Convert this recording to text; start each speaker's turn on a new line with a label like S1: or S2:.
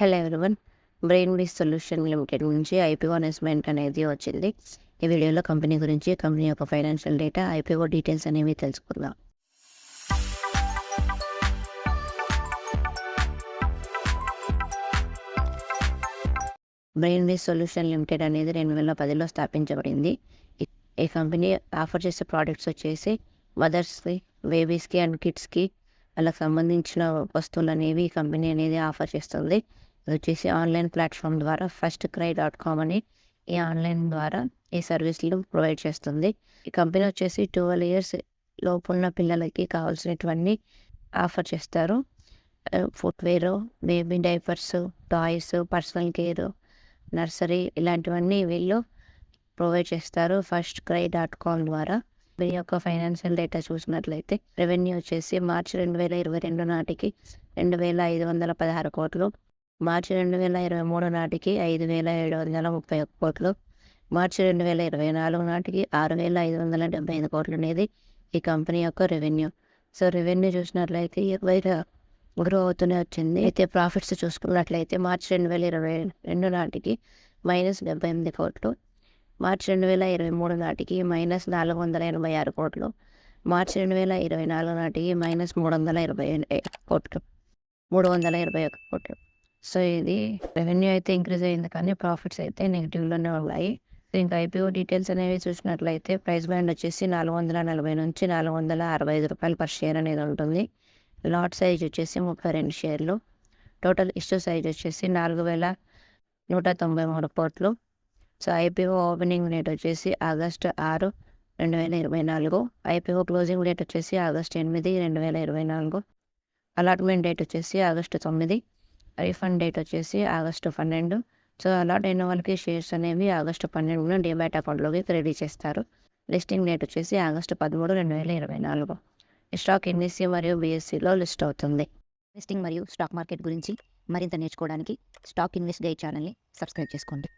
S1: Hello everyone Brainbees solution limited నుంచి IPO announcement అనేది వచ్చింది. ఈ వీడియోలో కంపెనీ గురించి కంపెనీ యొక్క ఫైనాన్షియల్ డేటా ఐపీఓ డీటెయిల్స్ అనేవి తెలుసుకుందాం. బ్రెయిన్ విస్ సొల్యూషన్ లిమిటెడ్ అనేది రెండు వేల పదిలో స్థాపించబడింది. ఈ- కంపెనీ ఆఫర్ చేసే ప్రోడక్ట్స్ వచ్చేసి మదర్స్కి బేబీస్కి అండ్ కిడ్స్కి వాళ్ళకి సంబంధించిన వస్తువులు అనేవి ఈ కంపెనీ అనేది ఆఫర్ చేస్తుంది. వచ్చేసి ఆన్లైన్ ప్లాట్ఫామ్ ద్వారా ఫస్ట్ క్రై డాట్ కామ్ అని ఈ ఆన్లైన్ ద్వారా ఈ సర్వీస్లు ప్రొవైడ్ చేస్తుంది. ఈ కంపెనీ వచ్చేసి ట్వెల్వ్ ఇయర్స్ లోపున్న పిల్లలకి కావాల్సినటువన్నీ ఆఫర్ చేస్తారు. Footwear baby diapers toys personal care nursery ఇలాంటివన్నీ వీళ్ళు ప్రొవైడ్ చేస్తారు ఫస్ట్ క్రై డాట్ కామ్ ద్వారా. వీరి యొక్క ఫైనాన్షియల్ డేటా చూసినట్లయితే రెవెన్యూ వచ్చేసి మార్చి రెండు వేల ఇరవై రెండు నాటికి రెండు వేల ఐదు వందల పదహారు కోట్లు మార్చి రెండు వేల ఇరవై మూడు నాటికి ఐదు వేల ఏడు వందల ముప్పై ఒక్క కోట్లు. మార్చి రెండు వేల ఇరవై నాలుగు నాటికి ఆరు వేల ఐదు వందల డెబ్బై ఐదు కోట్లు అనేది ఈ కంపెనీ యొక్క రెవెన్యూ. సో రెవెన్యూ చూసినట్లయితే ఇరవై గ్రో అవుతూనే వచ్చింది. అయితే ప్రాఫిట్స్ చూసుకున్నట్లయితే మార్చి రెండు వేల ఇరవై రెండు నాటికి మైనస్ డెబ్బై ఎనిమిది కోట్లు. మార్చి రెండు వేల ఇరవై మూడు నాటికి మైనస్ నాలుగు వందల ఎనభై ఆరు కోట్లు. మార్చి రెండు వేల ఇరవై నాలుగు నాటికి మైనస్ మూడు వందల ఇరవై కోట్లు. మూడు వందల ఇరవై ఒక కోట్లు. సో ఇది రెవెన్యూ అయితే ఇంక్రీజ్ అయింది కానీ ప్రాఫిట్స్ అయితే నెగిటివ్లోనే ఉన్నాయి. ఇంకా ఐపీఓ డీటెయిల్స్ అనేవి చూసినట్లయితే ప్రైస్ బ్యాండ్ వచ్చేసి నాలుగు వందల నలభై నుంచి నాలుగు వందల అరవై ఐదు రూపాయలు పర్ షేర్ అనేది ఉంటుంది. లాట్ సైజ్ వచ్చేసి ముప్పై రెండు షేర్లు. టోటల్ ఇష్యూ సైజ్ వచ్చేసి నాలుగు వేల నూట తొంభై మూడు కోట్లు. సో ఐపీఓ ఓపెనింగ్ డేట్ వచ్చేసి ఆగస్టు ఆరు రెండు వేల ఇరవై నాలుగు. ఐపీఓ క్లోజింగ్ డేట్ వచ్చేసి ఆగస్టు ఎనిమిది రెండు వేల ఇరవై నాలుగు. అలాట్మెంట్ డేట్ వచ్చేసి ఆగస్టు తొమ్మిది. రీఫండ్ డేట్ వచ్చేసి ఆగస్టు పన్నెండు. సో అలాట్ అయిన వాళ్ళకి షేర్స్ అనేవి ఆగస్టు పన్నెండున డిమాట్ అకౌంట్లోకి క్రెడిట్ చేస్తారు. లిస్టింగ్ డేట్ వచ్చేసి ఆగస్టు పదమూడు రెండు వేల ఇరవై నాలుగు. స్టాక్ ఎన్ఎస్సీ మరియు బీఎస్సీలో లిస్ట్ అవుతుంది.
S2: ఇన్వెస్టింగ్ మరియు స్టాక్ మార్కెట్ గురించి మరింత నేర్చుకోవడానికి స్టాక్ ఇన్వెస్ట్ గైడ్ ఛానల్ని సబ్స్క్రైబ్ చేసుకోండి.